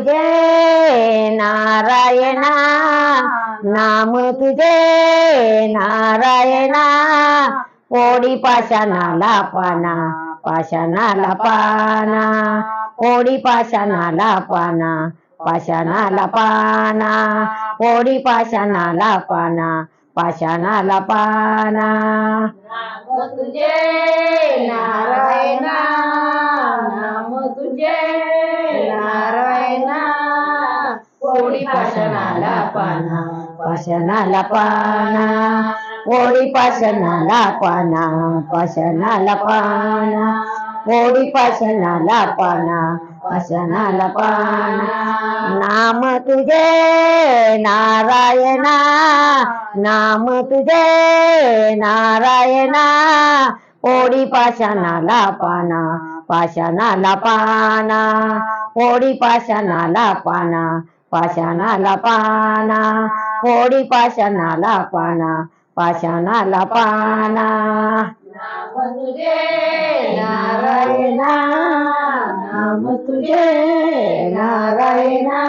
तुझे नारायणा नाम तुझे नारायणा. कोडी पाषाणाला पाना पाषाणाला पाना. कोडी पाषाणाला पाना पाषाणाला पाना. कोडी पाषाणाला पाना पाषाणाला पाना. नाम तुझे नारायणा नाम तुझे नारायणा कोणी पाषाणाला पाना पाषाणाला पाना पोळी पाषाणाला पाना पाषाणाला पाना पोळी पाषाणाला पाना पाषाणाला पाना. नाम तुझे नारायणा नाम तुझे नारायणा पोळी पाषाणाला पाना पाषाणाला पाना पोळी पाषाणाला पाना पाषाणाला पाना पोडी पाषाणाला पाना पाषाणाला पाना. नाम तुझे नारायणा नाम तुझे नारायणा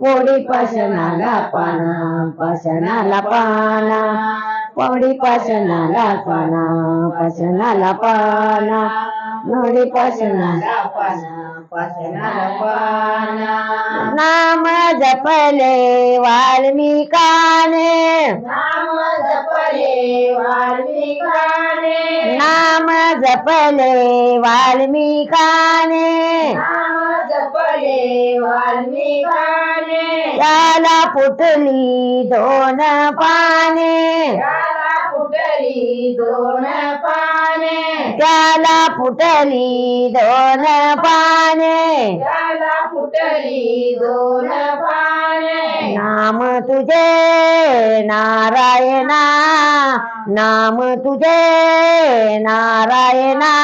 पोडी पाषाणाला पाना पाषाणाला पाना. पोडी पाषाणाला पाना पाषाणाला पाना. नोडी पाषाणाला पाना नाम जपले वाल्मिकाने. नाम जपले वाल्मिकाने. नाम जपले वाल्मिकाने. नाम जपले वाल्मिकाने. त्याला फुटली दोन पाने. त्याला फुटली दोन पाने. त्याला फुटली दोन पाने. त्याला फुटली दोन पाने. नाम तुझे नारायणा. नाम तुझे नारायणा.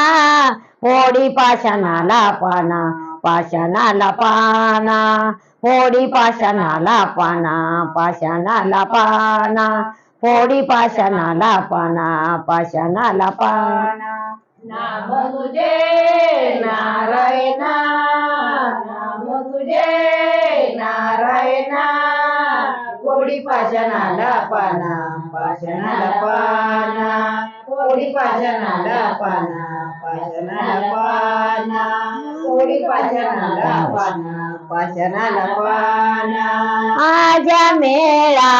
होडी पाषाणाला पाना पाषाणाला पाना. होडी पाषाणाला पाना पाषाणाला पाना. होडी पाषाणाला पाना पाषाणाला पाना नाम तुझे नारायणा. नाम तुझे नारायणा. कोडी पाषाणाला पाना पाषाणाला पाना कोडी पाषाणाला पाना पाषाणाला पाना कोडी पाषाणाला पाना पाषाणाला पाना। आजा मेळा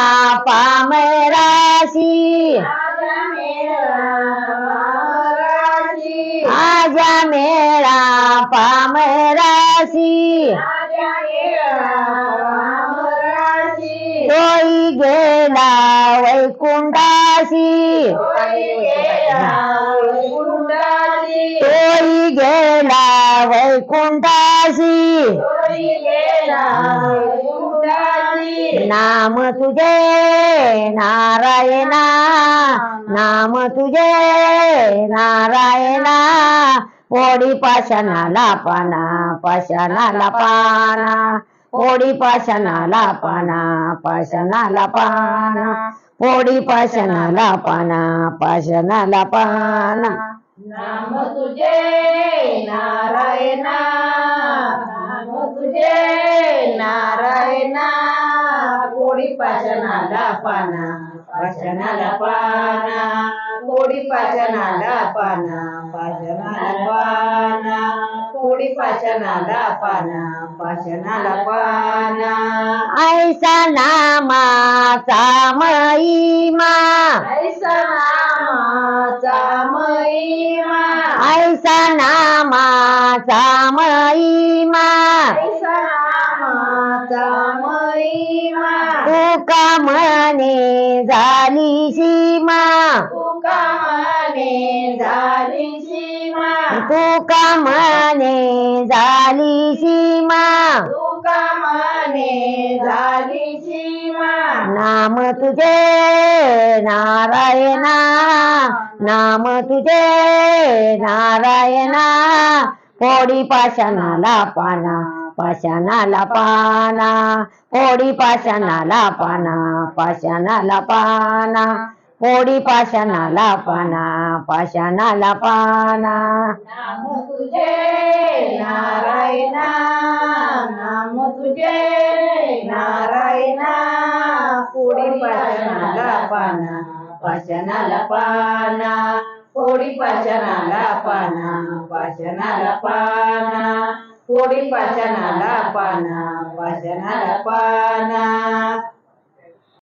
पामराशी मेरा आजा मेळा पामराशी मेरा तोई गेला वैकुंठाशी तोई गेला वैकुंठाची नाम तुझे नारायणा. नाम तुझे नारायणा. पोडी पाषाणाला पाना पाषाणाला पाना. पोडी पाषाणाला पाना पाषाणाला पाना. पोडी पाषाणाला पाना पाषाणाला पाना. नाम तुझे नारायणा. तुझे नारायणा कोडी पाषाणाला पाना पाषाणाला पाना कोडी पाषाणाला पाना पाषाणाला पाना कोडी पाषाणाला पाना पाषाणाला पाना. ऐसा नामाचा महिमा. ऐसा नामाचा महिमा. ऐसा नामाचा महिमा. महिमा तुका म्हणे झाली सीमा. तुका मने झाली सीमा. तुका म्हणे झाली सीमा. तुका मने झाली सीमा. नाम तुझे नारायणा. नाम तुझे नारायणा. पोडी पाषाणाला पाना. पाषाणाला पाना पोडी पाषाणाला पाना पाषाणाला पाना पोडी पाषाणाला पाना पाषाणाला पाना. नाम तुझे नारायणा नाम नारायणा पोडी पाषाणाला पाना पाषाणाला पाना पोडी पाषाणाला पाना पाषाणाला पाना. पोडी पाषाणाला पाना पाषाणाला पाना.